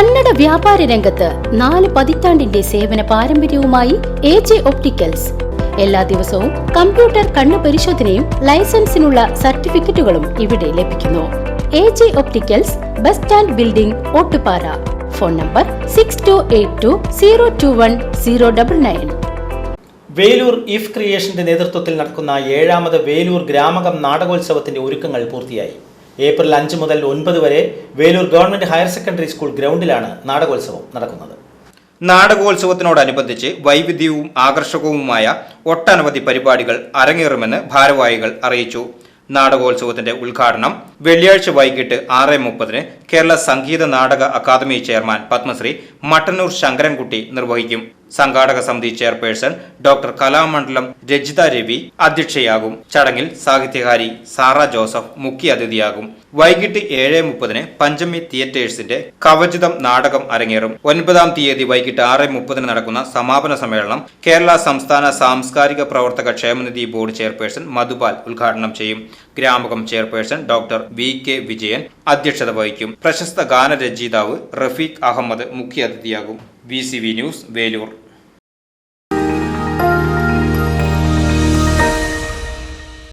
കന്നഡ വ്യാപാര രംഗത്ത് നാല് പതിറ്റാണ്ടിന്റെ സേവന പാരമ്പര്യവുമായി എ ജെ ഒപ്റ്റിക്കൽസ്. എല്ലാ ദിവസവും കമ്പ്യൂട്ടർ കണ്ണു പരിശോധനയും ലൈസൻസിനുള്ള സർട്ടിഫിക്കറ്റുകളും ഇവിടെ ലഭിക്കുന്നു. A J opticals bus stand building Ottupara. Phone number six two eight two zero two one zero double nine Velur if ക്രിയേഷന്റെ നേതൃത്വത്തിൽ നടക്കുന്ന ഏഴാമത് വേലൂർ ഗ്രാമകം നാടകോത്സവത്തിന്റെ ഒരുക്കങ്ങൾ പൂർത്തിയായി. ഏപ്രിൽ അഞ്ച് മുതൽ ഒൻപത് വരെ Velur government higher secondary school ഗ്രൗണ്ടിലാണ് നാടകോത്സവം നടക്കുന്നത്. നാടകോത്സവത്തിനോടനുബന്ധിച്ച് വൈവിധ്യവും ആകർഷകവുമായ ഒട്ടനവധി പരിപാടികൾ അരങ്ങേറുമെന്ന് ഭാരവാഹികൾ അറിയിച്ചു. നാടകോത്സവത്തിന്റെ ഉദ്ഘാടനം വെള്ളിയാഴ്ച വൈകിട്ട് ആറ് മുപ്പതിന് കേരള സംഗീത നാടക അക്കാദമി ചെയർമാൻ പത്മശ്രീ മട്ടന്നൂർ ശങ്കരൻകുട്ടി നിർവഹിക്കും. സംഘാടക സമിതി ചെയർപേഴ്സൺ ഡോക്ടർ കലാമണ്ഡലം രജിത രവി അധ്യക്ഷയാകും. ചടങ്ങിൽ സാഹിത്യകാരി സാറ ജോസഫ് മുഖ്യ അതിഥിയാകും. വൈകിട്ട് ഏഴ് മുപ്പതിന് പഞ്ചമി തിയേറ്റേഴ്സിന്റെ കവചിതം നാടകം അരങ്ങേറും. ഒൻപതാം തീയതി വൈകിട്ട് ആറ് മുപ്പതിന് നടക്കുന്ന സമാപന സമ്മേളനം കേരള സംസ്ഥാന സാംസ്കാരിക പ്രവർത്തക ക്ഷേമനിധി ബോർഡ് ചെയർപേഴ്സൺ മധുപാൽ ഉദ്ഘാടനം ചെയ്യും. Gramakam chairperson doctor V K Vijayan അധ്യക്ഷത വഹിക്കും. പ്രശസ്ത ഗാനരചയിതാവ് റഫീഖ് അഹമ്മദ് മുഖ്യ അതിഥിയാകും. V C V news Velur.